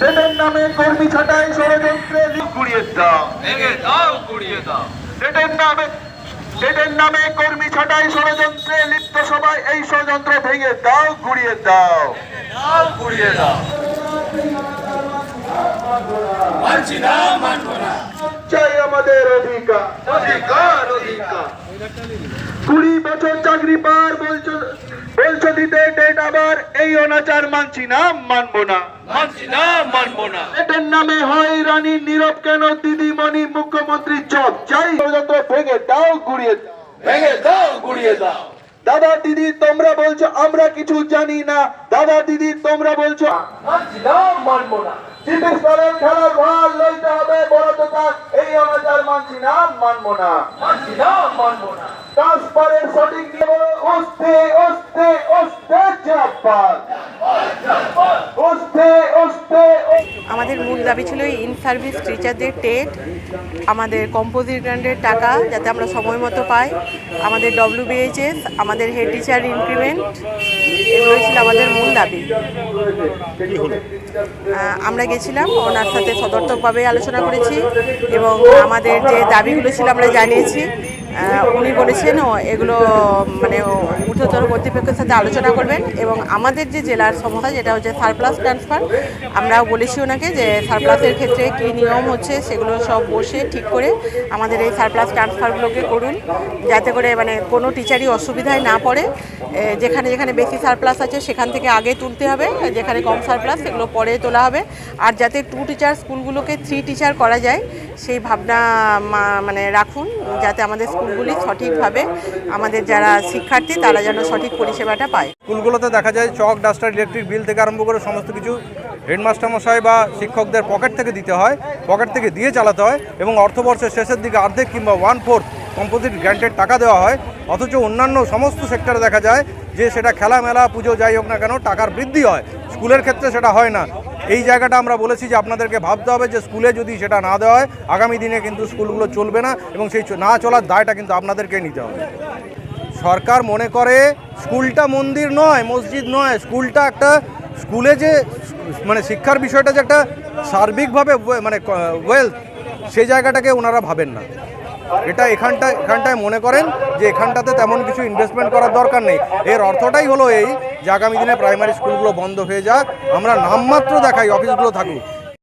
সেটার নামে কর্মী ছাটাই ষড়যন্ত্রে গুড়িয়ে দাও। দাও গুড়িয়ে দাও। সেটার নামে সেটার নামে কর্মী ছাটাই ষড়যন্ত্রে লিপ্ত সবাই এই ষড়যন্ত্র ভেঙে দাও গুড়িয়ে দাও দাও গুড়িয়ে দাও। মানছি না মানবো না। চাই আমাদের অধিকার। অধিকার অধিকার। কুড়ি বছর চাকরি পার বলছো বলছো দিতে ডেট আবার এই অনাচার মানছি না মানবো না। মানছি না মানবো না। এটার নামে হয় রানী নীরব কেন দিদিমণি মুখ্যমন্ত্রী চপ চাই ষড়যন্ত্র ভেঙে দাও গুড়িয়ে ভেঙে দাও গুড়িয়ে দাও। দাদা দিদি তোমরা বলছো আমরা কিছু জানি না। দাদা দিদি তোমরা বলছো মানছি না মানবো না। খেলার ভার লইতে হবে বড় দোকান। মানছি না মানবো না। মানছি না মানবো না। ট্রান্সফারের সঠিক আমাদের মূল দাবি ছিল ইন সার্ভিস টিচারদের টেট, আমাদের কম্পোজিট গ্রান্টের টাকা যাতে আমরা সময় মতো পাই, আমাদের ডব্লিউবিএইচএস আমাদের হেড টিচার ইনক্রিমেন্ট এগুলো ছিল আমাদের মূল দাবি। আমরা গেছিলাম, ওনার সাথে সদর্থকভাবে আলোচনা করেছি এবং আমাদের যে দাবিগুলো ছিল আমরা জানিয়েছি উনি বলেছেন এগুলো মানে ঊর্ধ্বতন কর্তৃপক্ষের সাথে আলোচনা করবেন এবং আমাদের যে জেলার সমস্যা যেটা হচ্ছে সারপ্লাস ট্রান্সফার আমরাও বলেছি ওনাকে যে সারপ্লাসের ক্ষেত্রে কী নিয়ম হচ্ছে, সেগুলো সব বসে ঠিক করে আমাদের এই সারপ্লাস ট্রান্সফারগুলোকে করুন। যাতে করে মানে কোনো টিচারই অসুবিধায় না পড়ে। যেখানে যেখানে বেশি সারপ্লাস আছে, সেখান থেকে আগে তুলতে হবে। যেখানে কম সারপ্লাস সেগুলো পরে তোলা হবে। আর যাতে টু টিচার স্কুলগুলোকে থ্রি টিচার করা যায়, সেই ভাবনা মানে রাখুন। যাতে আমাদের স্কুলগুলি সঠিকভাবে আমাদের যারা শিক্ষার্থী, তারা যেন সঠিক পরিষেবাটা পায়। স্কুলগুলোতে দেখা যায় চক, ডাস্টার, ইলেকট্রিক বিল থেকে আরম্ভ করে সমস্ত কিছু হেডমাস্টার মশাই বা শিক্ষকদের পকেট থেকে দিতে হয়, পকেট থেকে দিয়ে চালাতে হয় এবং অর্থবর্ষের শেষের দিকে অর্ধেক কিংবা ওয়ান ফোর্থ কম্পোজিট গ্র্যান্টেড টাকা দেওয়া হয়। অথচ অন্যান্য সমস্ত সেক্টরে দেখা যায় যে সেটা খেলা মেলা পুজো যাই হোক না কেন, টাকার বৃদ্ধি হয়। স্কুলের ক্ষেত্রে সেটা হয় না। এই জায়গাটা আমরা বলেছি যে আপনাদেরকে ভাবতে হবে যে স্কুলে যদি সেটা না দেওয়া হয়, আগামী দিনে কিন্তু স্কুলগুলো চলবে না এবং সেই না চলার দায়টা কিন্তু আপনাদেরকে নিতে হবে। সরকার মনে করে স্কুলটা মন্দির নয়, মসজিদ নয়, স্কুলটা একটা স্কুলে যে মানে শিক্ষার বিষয়টা যে একটা সার্বিকভাবে মানে ওয়েলথ সেই জায়গাটাকে ওনারা ভাবেন না। এটা এখানটা এখানটায় মনে করেন যে এখানটাতে তেমন কিছু ইনভেস্টমেন্ট করার দরকার নেই। এর অর্থটাই হলো এই যে আগামী দিনে প্রাইমারি স্কুলগুলো বন্ধ হয়ে যাক আমরা নামমাত্র দেখাই অফিসগুলো থাকুক।